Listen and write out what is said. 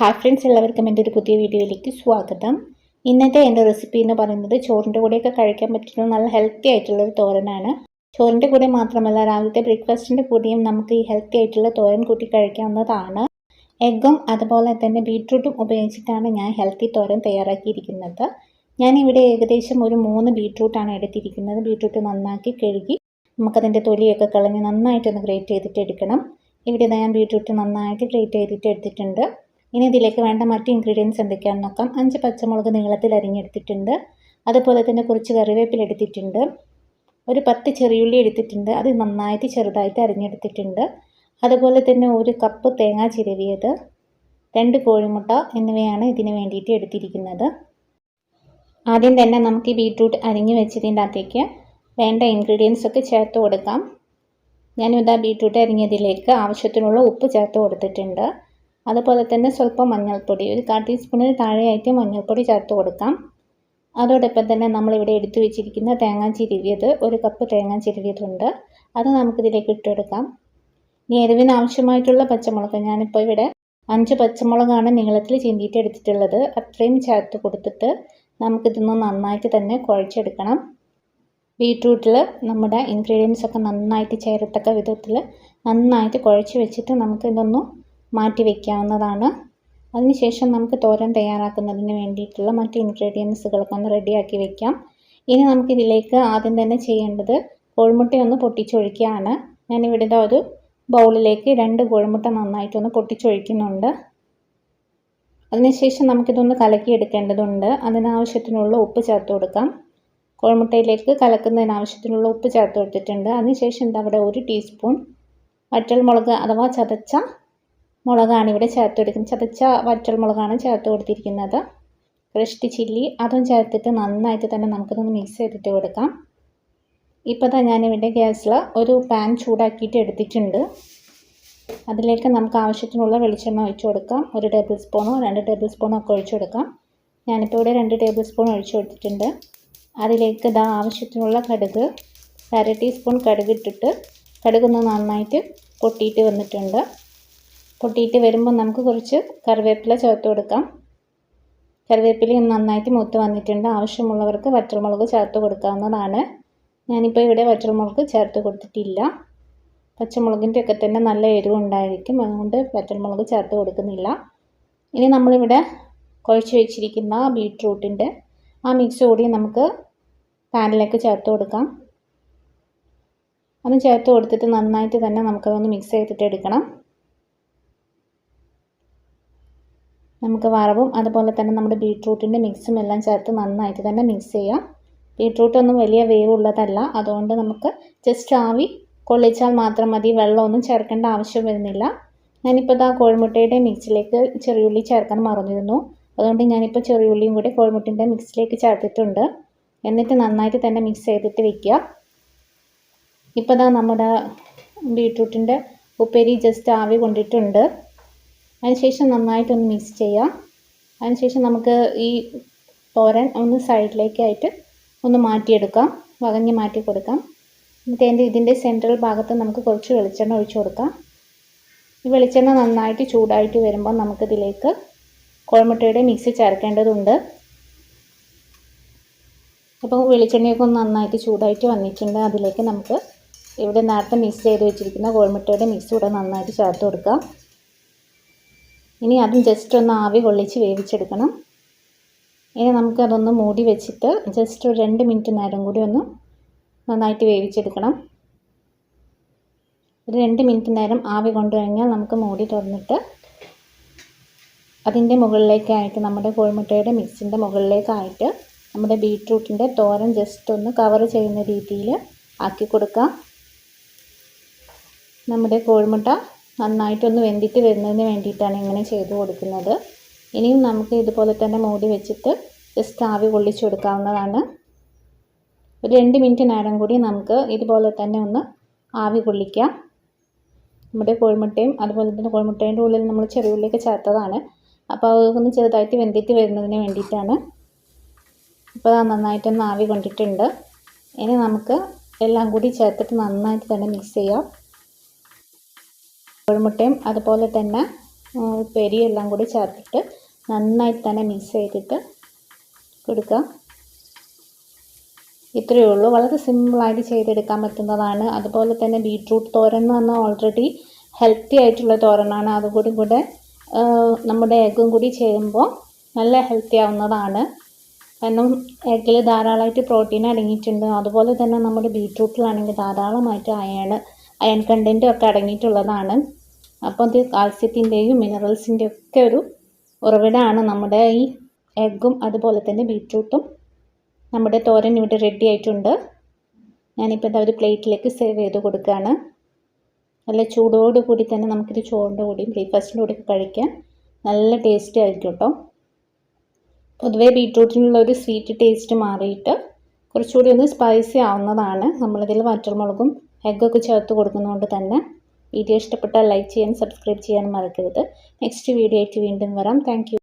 Hi friends എല്ലാവർക്കും എന്റെ ഒരു പുതിയ വീഡിയോയിലേക്ക് സ്വാഗതം. ഇന്നത്തെ എന്റെ റെസിപ്പി എന്ന് പറയുന്നത് ചോറിന്റെ കൂടെയൊക്കെ കഴിക്കാൻ പറ്റുന്ന നല്ല ഹെൽത്തി ആയിട്ടുള്ള ഒരു തോരനാണ്. ചോറിന്റെ കൂടെ മാത്രമല്ല രാവിലത്തെ ബ്രേക്ക്ഫാസ്റ്റിന്റെ കൂടെയും നമുക്ക് ഈ ഹെൽത്തി ആയിട്ടുള്ള തോരൻ കൂട്ടി കഴിക്കാവുന്നതാണ്. എഗ്ഗും അതുപോലെ തന്നെ ബീട്രൂട്ടും ഉപയോഗിച്ചിട്ടാണ് ഞാൻ ഹെൽത്തി തോരൻ തയ്യാറാക്കിയിരിക്കുന്നത്. ഞാൻ ഇവിടെ ഏകദേശം ഒരു മൂന്ന് ബീട്രൂട്ടാണ് എടുത്തിരിക്കുന്നത്. ബീട്രൂട്ട് നന്നാക്കി കഴുകി നമുക്കതിന്റെ തൊലിയൊക്കെ കളഞ്ഞ് നന്നായിട്ടൊന്ന് ഗ്രേറ്റ് ചെയ്തിട്ട് എടുക്കണം ഇവിടെ ഞാൻ ബീട്രൂട്ട് നന്നായിട്ട് ഗ്രേറ്റ് ചെയ്തിട്ട് എടുത്തിട്ടുണ്ട് ഇനി ഇതിലേക്ക് വേണ്ട മറ്റ് ഇൻഗ്രീഡിയൻസ് എന്തൊക്കെയാണെന്ന് നോക്കാം. അഞ്ച് പച്ചമുളക് നീളത്തിൽ അരിഞ്ഞെടുത്തിട്ടുണ്ട്. അതുപോലെ തന്നെ കുറച്ച് കറിവേപ്പില എടുത്തിട്ടുണ്ട്. ഒരു പത്ത് ചെറിയുള്ളി എടുത്തിട്ടുണ്ട്. അത് നന്നായിട്ട് ചെറുതായിട്ട് അരിഞ്ഞെടുത്തിട്ടുണ്ട്. അതുപോലെ തന്നെ ഒരു കപ്പ് തേങ്ങ ചിരവിയത് രണ്ട് കോഴിമുട്ട എന്നിവയാണ് ഇതിന് വേണ്ടിയിട്ട് എടുത്തിരിക്കുന്നത്. ആദ്യം തന്നെ നമുക്ക് ഈ ബീട്രൂട്ട് അരിഞ്ഞു വെച്ചതിന്റെ അകത്തേക്ക് വേണ്ട ഇൻഗ്രീഡിയൻസ് ഒക്കെ ചേർത്ത് കൊടുക്കാം. ഞാനിതാ ബീട്രൂട്ട് അരിഞ്ഞതിലേക്ക് ആവശ്യത്തിനുള്ള ഉപ്പ് ചേർത്ത് കൊടുത്തിട്ടുണ്ട്. അതുപോലെ തന്നെ സ്വല്പം മഞ്ഞൾപ്പൊടി ഒരു കാൽ ടീസ്പൂണിന് താഴെയായിട്ട് മഞ്ഞൾപ്പൊടി ചേർത്ത് കൊടുക്കാം. അതോടൊപ്പം തന്നെ നമ്മളിവിടെ എടുത്തു വെച്ചിരിക്കുന്ന തേങ്ങ ചിരുവിയത് ഒരു കപ്പ് തേങ്ങ ചിരുവിയതുണ്ട്. അത് നമുക്കിതിലേക്ക് ഇട്ടെടുക്കാം ഇനി എരിവിന് ആവശ്യമായിട്ടുള്ള പച്ചമുളക് ഞാനിപ്പോൾ ഇവിടെ അഞ്ച് പച്ചമുളകാണ് നീളത്തിൽ ചിന്തിയിട്ട് എടുത്തിട്ടുള്ളത്. അത്രയും ചേർത്ത് കൊടുത്തിട്ട് നമുക്കിതൊന്ന് നന്നായിട്ട് തന്നെ കുഴച്ചെടുക്കണം. ബീട്രൂട്ടിൽ നമ്മുടെ ഇൻഗ്രീഡിയൻസ് ഒക്കെ നന്നായിട്ട് ചേരത്തക്ക വിധത്തിൽ നന്നായിട്ട് കുഴച്ച് വെച്ചിട്ട് നമുക്കിതൊന്ന് മാറ്റി വയ്ക്കാവുന്നതാണ് അതിനുശേഷം നമുക്ക് തോരൻ തയ്യാറാക്കുന്നതിന് വേണ്ടിയിട്ടുള്ള മറ്റ് ഇൻഗ്രീഡിയൻസുകളൊക്കെ ഒന്ന് റെഡിയാക്കി വെക്കാം. ഇനി നമുക്കിതിലേക്ക് ആദ്യം തന്നെ ചെയ്യേണ്ടത് കോഴിമുട്ട ഒന്ന് പൊട്ടിച്ചൊഴിക്കുകയാണ്. ഞാനിവിടെ ഒരു ബൗളിലേക്ക് രണ്ട് കോഴിമുട്ട നന്നായിട്ടൊന്ന് പൊട്ടിച്ചൊഴിക്കുന്നുണ്ട്. അതിനുശേഷം നമുക്കിതൊന്ന് കലക്കിയെടുക്കേണ്ടതുണ്ട്. അതിനാവശ്യത്തിനുള്ള ഉപ്പ് ചേർത്ത് കൊടുക്കാം. കോഴിമുട്ടയിലേക്ക് കലക്കുന്നതിന് ആവശ്യത്തിനുള്ള ഉപ്പ് ചേർത്ത് കൊടുത്തിട്ടുണ്ട്. അതിനുശേഷം എന്താ അവിടെ ഒരു ടീസ്പൂൺ വറ്റൽമുളക് അഥവാ ചതച്ച മുളകാണ് ഇവിടെ ചേർത്ത് കൊടുക്കുന്നത്. ചതച്ച വറ്റൽ മുളകാണ് ചേർത്ത് കൊടുത്തിരിക്കുന്നത്. ക്രഷ്ഡ് ചില്ലി അതും ചേർത്തിട്ട് നന്നായിട്ട് തന്നെ നമുക്കിതൊന്ന് മിക്സ് ചെയ്തിട്ട് കൊടുക്കാം. ഇപ്പോൾ തന്നെ ഞാനിവിടെ ഗ്യാസിൽ ഒരു പാൻ ചൂടാക്കിയിട്ട് എടുത്തിട്ടുണ്ട്. അതിലേക്ക് നമുക്ക് ആവശ്യത്തിനുള്ള വെളിച്ചെണ്ണ ഒഴിച്ചു കൊടുക്കാം. ഒരു ടേബിൾ സ്പൂണോ രണ്ട് ടേബിൾ സ്പൂണോ ഒക്കെ ഒഴിച്ചു കൊടുക്കാം. ഞാനിപ്പോൾ ഇവിടെ രണ്ട് ടേബിൾ സ്പൂൺ ഒഴിച്ചു കൊടുത്തിട്ടുണ്ട്. അതിലേക്ക് ഇതാ ആവശ്യത്തിനുള്ള കടുക് അര ടീസ്പൂൺ കടുക് ഇട്ടിട്ട് കടുകൊന്ന് നന്നായിട്ട് പൊട്ടിയിട്ട് വന്നിട്ടുണ്ട്. പൊട്ടിയിട്ട് വരുമ്പോൾ നമുക്ക് കുറച്ച് കറിവേപ്പില ചേർത്ത് കൊടുക്കാം. കറിവേപ്പില നന്നായിട്ട് മൂത്ത് വന്നിട്ടുണ്ട്. ആവശ്യമുള്ളവർക്ക് വറ്റൽമുളക് ചേർത്ത് കൊടുക്കാവുന്നതാണ്. ഞാനിപ്പോൾ ഇവിടെ വറ്റൽമുളക് ചേർത്ത് കൊടുത്തിട്ടില്ല. പച്ചമുളകിന്റെ ഒക്കെ തന്നെ നല്ല എരിവുണ്ടായിരിക്കും. അതുകൊണ്ട് വറ്റൽമുളക് ചേർത്ത് കൊടുക്കുന്നില്ല. ഇനി നമ്മളിവിടെ കുഴച്ച് വെച്ചിരിക്കുന്ന ബീട്രൂട്ടിന്റെ ആ മിക്സ് കൂടി നമുക്ക് പാനിലേക്ക് ചേർത്ത് കൊടുക്കാം. അത് ചേർത്ത് കൊടുത്തിട്ട് നന്നായിട്ട് തന്നെ നമുക്കതൊന്ന് മിക്സ് ചെയ്തിട്ട് എടുക്കണം. നമുക്ക് വറവും അതുപോലെ തന്നെ നമ്മുടെ ബീട്രൂട്ടിന്റെ മിക്സും എല്ലാം ചേർത്ത് നന്നായിട്ട് തന്നെ മിക്സ് ചെയ്യാം. ബീട്രൂട്ടൊന്നും വലിയ വേവുള്ളതല്ല. അതുകൊണ്ട് നമുക്ക് ജസ്റ്റ് ആവി കൊള്ളിച്ചാൽ മാത്രം മതി. വെള്ളമൊന്നും ചേർക്കേണ്ട ആവശ്യം വരുന്നില്ല. ഞാനിപ്പോൾ ഇതാ കോഴിമുട്ടയുടെ മിക്സിലേക്ക് ചെറിയുള്ളി ചേർക്കാൻ മറന്നിരുന്നു. അതുകൊണ്ട് ഞാനിപ്പോൾ ചെറിയുള്ളിയും കൂടി കോഴിമുട്ടിന്റെ മിക്സിലേക്ക് ചേർത്തിട്ടുണ്ട്. എന്നിട്ട് നന്നായിട്ട് തന്നെ മിക്സ് ചെയ്തിട്ട് വെക്കുക. ഇപ്പോൾ ഇതാ നമ്മുടെ ബീട്രൂട്ടിന്റെ ഉപ്പേരി ജസ്റ്റ് ആവി കൊണ്ടിട്ടുണ്ട്. അതിനുശേഷം നന്നായിട്ടൊന്ന് മിക്സ് ചെയ്യാം. അതിനുശേഷം നമുക്ക് ഈ തോരൻ ഒന്ന് സൈഡിലേക്കായിട്ട് ഒന്ന് മാറ്റിയെടുക്കാം. വകഞ്ഞ് മാറ്റി കൊടുക്കാം. എന്നിട്ട് അതിന്റെ ഇതിന്റെ സെൻട്രൽ ഭാഗത്ത് നമുക്ക് കുറച്ച് വെളിച്ചെണ്ണ ഒഴിച്ചു കൊടുക്കാം. ഈ വെളിച്ചെണ്ണ നന്നായിട്ട് ചൂടായിട്ട് വരുമ്പോൾ നമുക്കിതിലേക്ക് കോഴിമുട്ടയുടെ മിക്സ് ചേർക്കേണ്ടതുണ്ട്. അപ്പോൾ വെളിച്ചെണ്ണയൊക്കെ ഒന്ന് നന്നായിട്ട് ചൂടായിട്ട് വന്നിട്ടുണ്ട്. അതിലേക്ക് നമുക്ക് ഇവിടെ നേരത്തെ മിക്സ് ചെയ്ത് വെച്ചിരിക്കുന്ന കോഴിമുട്ടയുടെ മിക്സ് കൂടെ നന്നായിട്ട് ചേർത്ത് കൊടുക്കാം. ഇനി അതും ജസ്റ്റ് ഒന്ന് ആവി കൊള്ളിച്ച് വേവിച്ചെടുക്കണം. ഇനി നമുക്കതൊന്ന് മൂടി വെച്ചിട്ട് ജസ്റ്റ് ഒരു രണ്ട് മിനിറ്റ് നേരം കൂടി ഒന്ന് നന്നായിട്ട് വേവിച്ചെടുക്കണം. ഒരു രണ്ട് മിനിറ്റ് നേരം ആവി കൊണ്ടു കഴിഞ്ഞാൽ നമുക്ക് മൂടി തുറന്നിട്ട് അതിന്റെ മുകളിലേക്കായിട്ട് നമ്മുടെ കോഴിമുട്ടയുടെ മിക്സിന്റെ മുകളിലേക്കായിട്ട് നമ്മുടെ ബീട്രൂട്ടിന്റെ തോരൻ ജസ്റ്റ് ഒന്ന് കവർ ചെയ്യുന്ന രീതിയിൽ ആക്കി കൊടുക്കാം. നമ്മുടെ കോഴിമുട്ട നന്നായിട്ടൊന്ന് വെന്തിട്ട് വരുന്നതിന് വേണ്ടിയിട്ടാണ് ഇങ്ങനെ ചെയ്ത് കൊടുക്കുന്നത്. ഇനിയും നമുക്ക് ഇതുപോലെ തന്നെ മൂടി വെച്ചിട്ട് ജസ്റ്റ് ആവി കൊള്ളിച്ചു കൊടുക്കാവുന്നതാണ്. ഒരു രണ്ട് മിനിറ്റ് നേരം കൂടി നമുക്ക് ഇതുപോലെ തന്നെ ഒന്ന് ആവി കൊള്ളിക്കാം നമ്മുടെ കോഴിമുട്ടയും അതുപോലെ തന്നെ കോഴിമുട്ടേന്റെ ഉള്ളിൽ നമ്മൾ ചെറിയ ചെറിയുള്ളിയൊക്കെ ചേർത്തതാണ്. അപ്പോൾ അതൊന്ന് ചെറുതായിട്ട് വെന്തിട്ട് വരുന്നതിന് വേണ്ടിയിട്ടാണ്. ഇപ്പോൾ നന്നായിട്ടൊന്ന് ആവി കൊണ്ടിട്ടുണ്ട്. ഇനി നമുക്ക് എല്ലാം കൂടി ചേർത്തിട്ട് നന്നായിട്ട് തന്നെ മിക്സ് ചെയ്യാം. കോഴിമുട്ടയും അതുപോലെ തന്നെ പെരിയെല്ലാം കൂടി ചേർത്തിട്ട് നന്നായി തന്നെ മിക്സ് ചെയ്തിട്ട് കൊടുക്കുക. ഇത്രയേ ഉള്ളൂ. വളരെ സിമ്പിളായിട്ട് ചെയ്തെടുക്കാൻ പറ്റുന്നതാണ്. അതുപോലെ തന്നെ ബീട്രൂട്ട് തോരൻ എന്ന് പറഞ്ഞാൽ ഓൾറെഡി ഹെൽത്തി ആയിട്ടുള്ള തോരനാണ്. അതുകൂടി കൂടെ നമ്മുടെ എഗ്ഗും കൂടി ചെയ്യുമ്പോൾ നല്ല ഹെൽത്തി ആവുന്നതാണ്. കാരണം എഗ്ഗിൽ ധാരാളമായിട്ട് പ്രോട്ടീൻ അടങ്ങിയിട്ടുണ്ട്. അതുപോലെ തന്നെ നമ്മുടെ ബീട്രൂട്ടിലാണെങ്കിൽ ധാരാളമായിട്ട് അയൺ അയൺ കണ്ടന്റും ഒക്കെ അടങ്ങിയിട്ടുള്ളതാണ്. അപ്പോൾ അത് കാൽസ്യത്തിന്റെയും മിനറൽസിന്റെ ഒക്കെ ഒരു ഉറവിടമാണ് നമ്മുടെ ഈ എഗ്ഗും അതുപോലെ തന്നെ ബീറ്റ്റൂട്ടും നമ്മുടെ തോരൻ ഇവിടെ റെഡി ആയിട്ടുണ്ട്. ഞാനിപ്പോൾ ഇതാ ഒരു പ്ലേറ്റിലേക്ക് സേവ് ചെയ്ത് കൊടുക്കുകയാണ്. നല്ല ചൂടോടുകൂടി തന്നെ നമുക്കിത് ചോറിന്റെ കൂടിയും ബ്രേക്ക്ഫാസ്റ്റിന്റെ കൂടെയൊക്കെ കഴിക്കാൻ നല്ല ടേസ്റ്റ് ആയിരിക്കും കേട്ടോ. പൊതുവേ ബീട്രൂട്ടിനുള്ള ഒരു സ്വീറ്റ് ടേസ്റ്റ് മാറിയിട്ട് കുറച്ചുകൂടി ഒന്ന് സ്പൈസി ആവുന്നതാണ്. നമ്മളിതിൽ വറ്റൽമുളകും എഗ്ഗൊക്കെ ചേർത്ത് കൊടുക്കുന്നതുകൊണ്ട് തന്നെ. വീഡിയോ ഇഷ്ടപ്പെട്ടാൽ ലൈക്ക് ചെയ്യാൻ സബ്സ്ക്രൈബ് ചെയ്യാൻ മറക്കരുത്. നെക്സ്റ്റ് വീഡിയോ ആയിട്ട് വീണ്ടും വരാം. താങ്ക്